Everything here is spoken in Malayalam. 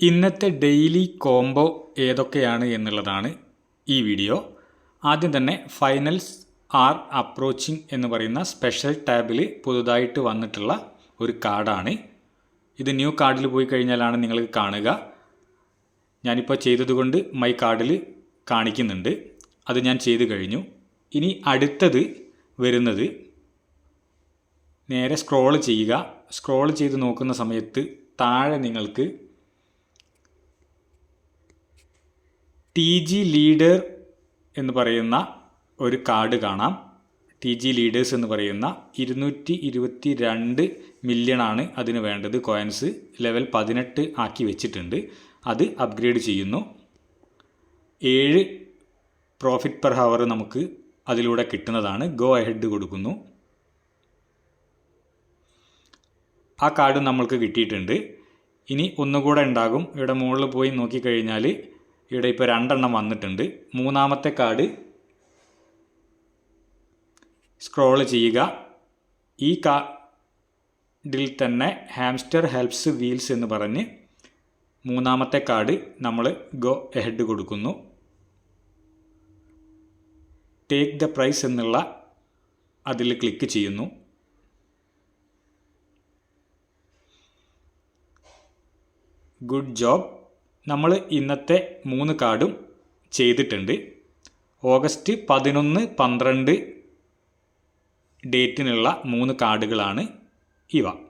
ഇന്നത്തെ ഡെയിലി കോംബോ ഏതൊക്കെയാണ് എന്നുള്ളതാണ് ഈ വീഡിയോ. ആദ്യം തന്നെ ഫൈനൽസ് ആർ അപ്രോച്ചിങ് എന്ന് പറയുന്ന സ്പെഷ്യൽ ടാബിൽ പുതുതായിട്ട് വന്നിട്ടുള്ള ഒരു കാർഡാണ്. ഇത് ന്യൂ കാർഡിൽ പോയി കഴിഞ്ഞാലാണ് നിങ്ങൾ കാണുക. ഞാനിപ്പോൾ ചെയ്തതുകൊണ്ട് മൈ കാർഡിൽ കാണിക്കുന്നുണ്ട്. അത് ഞാൻ ചെയ്തു കഴിഞ്ഞു. ഇനി അടുത്തത് വരുന്നത് നേരെ സ്ക്രോൾ ചെയ്യുക. സ്ക്രോൾ ചെയ്ത് നോക്കുന്ന സമയത്ത് താഴെ നിങ്ങൾക്ക് ടി ജി ലീഡർ എന്ന് പറയുന്ന ഒരു കാർഡ് കാണാം. ടി ജി ലീഡേഴ്സ് എന്ന് പറയുന്ന ഇരുന്നൂറ്റി ഇരുപത്തി രണ്ട് മില്യണാണ് അതിന് വേണ്ടത്. കോയിൻസ് ലെവൽ പതിനെട്ട് ആക്കി വെച്ചിട്ടുണ്ട്. അത് അപ്ഗ്രേഡ് ചെയ്യുന്നു. ഏഴ് പ്രോഫിറ്റ് പെർ ഹവർ നമുക്ക് അതിലൂടെ കിട്ടുന്നതാണ്. ഗോ അഹെഡ് കൊടുക്കുന്നു. ആ കാർഡ് നമ്മൾക്ക് കിട്ടിയിട്ടുണ്ട്. ഇനി ഒന്നുകൂടെ ഉണ്ടാകും. ഇവിടെ മുകളിൽ പോയി നോക്കിക്കഴിഞ്ഞാൽ ഇവിടെ ഇപ്പോൾ രണ്ടെണ്ണം വന്നിട്ടുണ്ട്. മൂന്നാമത്തെ കാർഡ് സ്ക്രോൾ ചെയ്യുക. ഈ കാർഡിൽ തന്നെ ഹാംസ്റ്റർ ഹെൽപ്സ് വീൽസ് എന്ന് പറഞ്ഞ് മൂന്നാമത്തെ കാർഡ് നമ്മൾ ഗോ എഹെഡ് കൊടുക്കുന്നു. ടേക്ക് ദ പ്രൈസ് എന്നുള്ള അതിൽ ക്ലിക്ക് ചെയ്യുന്നു. ഗുഡ് ജോബ് നമ്മൾ ഇന്നത്തെ മൂന്ന് കാർഡും ചെയ്തിട്ടുണ്ട്. ഓഗസ്റ്റ് പതിനൊന്ന് പന്ത്രണ്ട് ഡേറ്റിനുള്ള മൂന്ന് കാർഡുകളാണ് ഇവ.